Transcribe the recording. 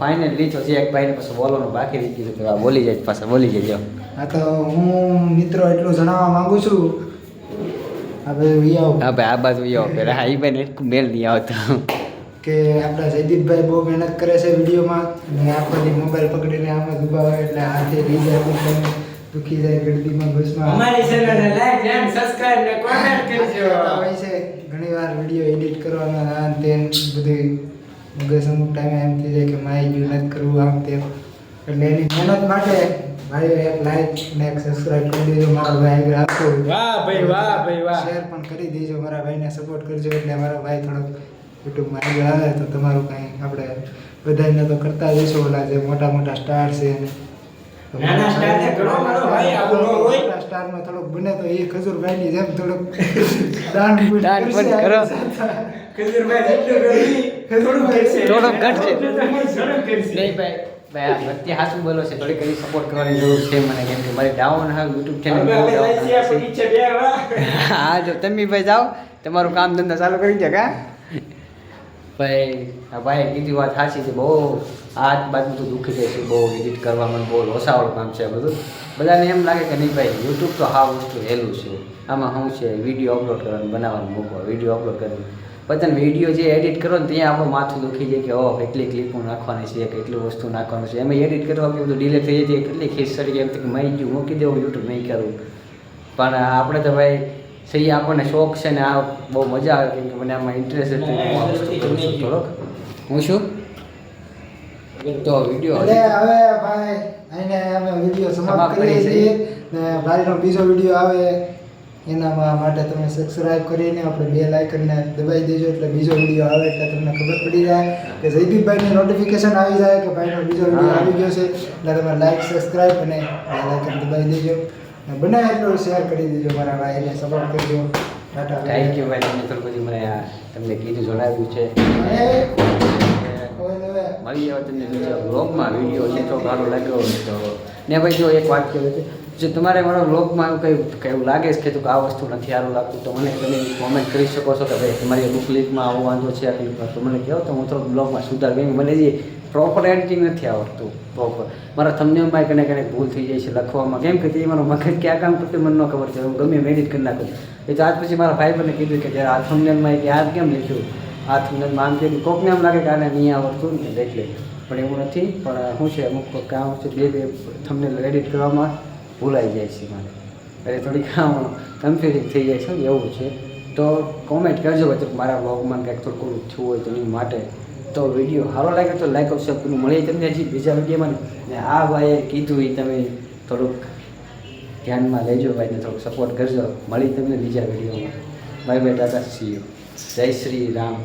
Finally તો છે એક ભાઈને પછી બોલવાનું બાકી રહી ગયું તો બોલી જાય પાછા બોલી જજો હા તો હું મિત્રો એટલું જણાવવા માંગુ છું. હવે હા ભાઈ આ બાજુ આવો. પેલા હા એ ભાઈને એક મેલ નહીં આવતો. કે આપણા જયદીપભાઈ બહુ મહેનત કરે છે વિડીયોમાં અને આખો દી મોબાઈલ પકડીને આમાં દુબાવે એટલે હાથે રહી જાય દુખી જાય ગળદીમાં ઘૂસમાં. અમારી ચેનલને લાઈક એન્ડ સબસ્ક્રાઇબ ને કોમેન્ટ કરજો. હોય છે. ઘણીવાર વીડિયો એડિટ કરવાના આ તે બધું મગજ અમુક ટાઈમે એમ થઈ જાય કે માય ગયું નથી કરવું આમ તેમ. એટલે એની મહેનત માટે ભાઈ એક લાઈક ને એક સબસ્ક્રાઇબ કરી દેજો મારા ભાઈ આગળ આપો વાહ ભાઈ વાહ ભાઈ વાહ. શેર પણ કરી દેજો મારા ભાઈને સપોર્ટ કરજો. એટલે મારા ભાઈ થોડોક યુટ્યુબમાં આગળ આવે તો તમારું કાંઈ આપણે બધાને તો કરતા જઈશું ઓલા જે મોટા મોટા સ્ટાર છે એને. નાના ઘણો ન હોય. થોડોક બને તો એ ખજૂરભાઈની જેમ થોડોક દાન દાન પણ કરો. ખજૂરભાઈ થોડુંક ઘટશે. નહીં ભાઈ ભાઈ આ વચ્ચે હાચું બોલો છે સપોર્ટ કરવાની જરૂર છે મને કેમ કે મારી ડાઉન હા યુટ્યુબ ચેનલ. હા જો તમે ભાઈ જાઓ તમારું કામ ધંધા ચાલુ કરી દે કા ભાઈ, આ ભાઈ કીધી વાત સાચી છે, બહુ હાથ બાદ બધું દુઃખી જાય છે બહુ એડિટ કરવામાં બહુ લોસાવાળું કામ છે બધું. બધાને એમ લાગે કે નહીં ભાઈ યુટ્યુબ તો હા વસ્તુ હેલું છે. આમાં શું છે વીડિયો અપલોડ કરવાનું, બનાવવાનું મૂકવા વીડિયો અપલોડ કરવાનું બધાને વીડિયો જે એડિટ કરો ને ત્યાં આપણું માથું દુખી જાય કે, ઓહ, કેટલી ક્લિપો નાખવાની છે કેટલું વસ્તુ નાખવાનું છે. એમાં એડિટ કરવા કે બધું ડિલે થઈ જાય કેટલી ખીસ ચડી એમ કે, મરી ગયું, મૂકી દેવું યુટ્યુબ નહીં કરવું પણ આપણે તો ભાઈ સહી આપણને શોખ છે ને આ બહુ મજા આવે કેમ કે મને આમાં ઇન્ટરેસ્ટ હતું હું આ વસ્તુ કરું છું થોડોક. હું શું તો વીડિયો એટલે હવે ભાઈ અને અમે વીડિયો સમાપ્ત કરીએ છીએ. ને ભાઈનો બીજો વીડિયો આવે એનામાં માટે તમે સબસ્ક્રાઇબ કરીને આપણે બે લાઇકનને દબાઈ દેજો એટલે બીજો વીડિયો આવે એટલે તમને ખબર પડી જાય કે જયદીપભાઈને નોટિફિકેશન આવી જાય કે ભાઈનો બીજો વીડિયો આવી ગયો છે એટલે તમે લાઇક સબસ્ક્રાઇબ અને બે લાઇકન દબાઈ દેજો. અને એટલો શેર કરી દેજો મારા ભાઈને સપોર્ટ કરજો. ટાટા થેન્ક યુ ભાઈ તમે થોડું મને આ તમને કીધું જણાવ્યું છે. હવે હવે મળી આવે તમને બ્લોગમાં વીડિયો લીધો સારો લાગ્યો તો. ને ભાઈ જો એક વાત કહેવું છે જો તમારે મારો બ્લોગમાં એવું કંઈ કંઈ લાગે છે કે તું આ વસ્તુ નથી સારું લાગતું, તો મને તમે કોમેન્ટ કરી શકો છો કે ભાઈ તમારી બુક લીકમાં આવો વાંધો છે આ ક્લિપમાં તો મને કહો તો હું થોડુંક બ્લોગમાં સુધાર કરી મને જે પ્રોપર એડિટિંગ નથી આવડતું પ્રોપર મારા થંબનેલમાં કને કને ભૂલ થઈ જાય છે લખવામાં. કેમ કે તે મારો મગજ ક્યાં કામ કરતું મને ન ખબર છે. હું ગમે એડિટ કરી નાખું એ તો આજ પછી મારા ભાઈ મને કીધું કે જ્યારે આ થંબનેલમાં કે આ કેમ લખ્યું આ થંબનેલમાં આમ કે કોકને એમ લાગે કે આને નહીં આવડતું ને એટલે. પણ એવું નથી. પણ શું છે? અમુક કામ છે, બે બે થમને એડિટ કરવામાં ભૂલાઈ જાય છે મારે. એટલે થોડીક આમ કન્ફ્યુઝિંગ થઈ જાય છે, એવું છે. તો કોમેન્ટ કરજો તો મારા બ્લોગમાં કંઈક થોડું થયું હોય તો માટે. તો વીડિયો સારો લાગે તો લાઈક અપ સબસ્ક્રાઈબ મળીએ તમને હજી બીજા વિડીયોમાં ને આ ભાઈએ કીધું એ તમે થોડુંક ધ્યાનમાં લેજો ભાઈને, થોડુંક સપોર્ટ કરજો. મળી તમને બીજા વિડીયોમાં bye bye tata see you જય શ્રી રામ.